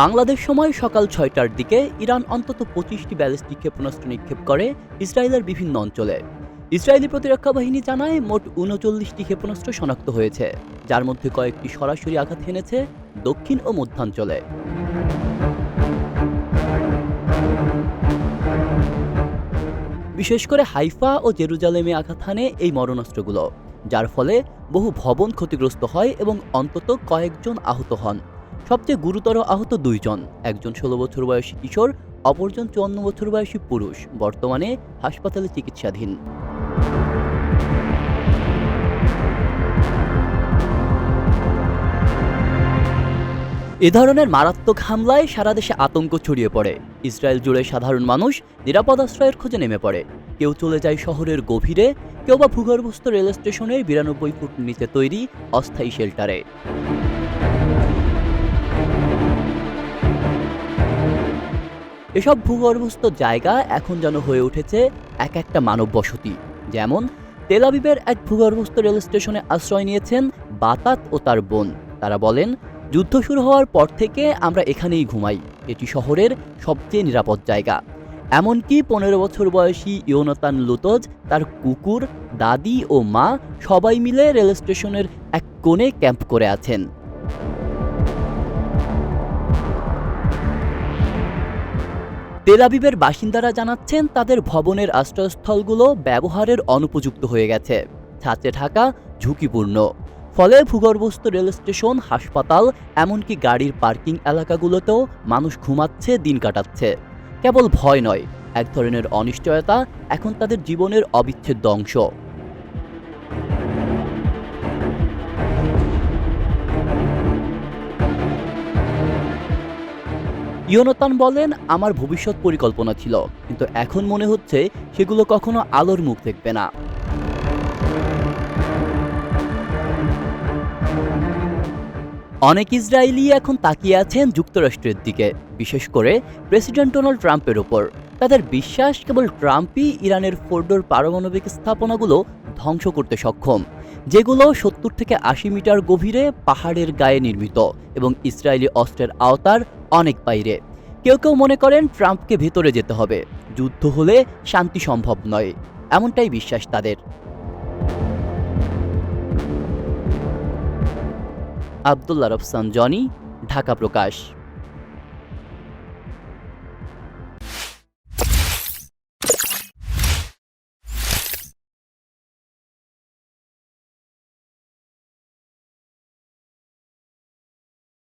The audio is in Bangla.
বাংলাদেশ সময় সকাল ছয়টার দিকে ইরান অন্তত পঁচিশটি ব্যালিস্টিক ক্ষেপণাস্ত্র নিক্ষেপ করে ইসরায়েলের বিভিন্ন অঞ্চলে। ইসরায়েলি প্রতিরক্ষা বাহিনী জানায় মোট উনচল্লিশটি ক্ষেপণাস্ত্র শনাক্ত হয়েছে, যার মধ্যে কয়েকটি সরাসরি আঘাত হেনেছে দক্ষিণ ও মধ্যাঞ্চলে। বিশেষ করে হাইফা ও জেরুজালেমে আঘাত হানে এই মরণাস্ত্রগুলো, যার ফলে বহু ভবন ক্ষতিগ্রস্ত হয় এবং অন্তত কয়েকজন আহত হন। সবচেয়ে গুরুতর আহত দুইজন, একজন ষোলো বছর বয়সী কিশোর, অপরজন চুয়ান্ন বছর বয়সী পুরুষ, বর্তমানে হাসপাতালে চিকিৎসাধীন। এ ধরনের মারাত্মক হামলায় সারা দেশে আতঙ্ক ছড়িয়ে পড়ে। ইসরায়েল জুড়ে সাধারণ মানুষ নিরাপদ আশ্রয়ের খোঁজে নেমে পড়ে। কেউ চলে যায় শহরের গভীরে, কেউ বা ভূগর্ভস্থ রেল স্টেশনের বিরানব্বই ফুট নিচে তৈরি অস্থায়ী শেল্টারে। এসব ভূগর্ভস্থ জায়গা এখন যেন হয়ে উঠেছে এক একটা মানব বসতি যেমন তেলাবিবের এক ভূগর্ভস্থ রেল স্টেশনে আশ্রয় নিয়েছেন বাতাত ও তার বোন। তারা বলেন, যুদ্ধ শুরু হওয়ার পর থেকে আমরা এখানেই ঘুমাই। এটি শহরের সবচেয়ে নিরাপদ জায়গা। এমনকি পনেরো বছর বয়সী ইয়োনাতান লুতজ, তার কুকুর, দাদি ও মা সবাই মিলে রেল স্টেশনের এক কোণে ক্যাম্প করে আছেন। তেলাবিবের বাসিন্দারা জানাচ্ছেন তাদের ভবনের আশ্রয়স্থলগুলো ব্যবহারের অনুপযুক্ত হয়ে গেছে। ছাঁচে ঢাকা ঝুঁকিপূর্ণ। ফলে ভূগর্ভস্থ রেল স্টেশন, হাসপাতাল, এমনকি গাড়ির পার্কিং এলাকাগুলোতেও মানুষ ঘুমাচ্ছে, দিন কাটাচ্ছে। কেবল ভয় নয়, এক ধরনের অনিশ্চয়তা এখন তাদের জীবনের অবিচ্ছেদ্য অংশ। ইয়োনতান বলেন, আমার ভবিষ্যৎ পরিকল্পনা ছিল, কিন্তু এখন মনে হচ্ছে সেগুলো কখনো আলোর মুখ দেখবে না। অনেক ইসরায়েলি এখন তাকিয়ে আছেন যুক্তরাষ্ট্রের দিকে, বিশেষ করে প্রেসিডেন্ট ডোনাল্ড ট্রাম্পের ওপর। তাদের বিশ্বাস কেবল ট্রাম্পই ইরানের ফোর্ডোর পারমাণবিক স্থাপনাগুলো ধ্বংস করতে সক্ষম। যেগুলো সত্তর থেকে আশি মিটার গভীরে পাহাড়ের গায়ে নির্মিত এবং ইসরায়েলি অস্ত্রের আওতার অনেক বাইরে। কেউ কেউ মনে করেন ট্রাম্পকে ভেতরে যেতে হবে। যুদ্ধ হলে শান্তি সম্ভব নয়, এমনটাই বিশ্বাস তাদের। আবদুল্লা রফসান, জনি, ঢাকা প্রকাশ।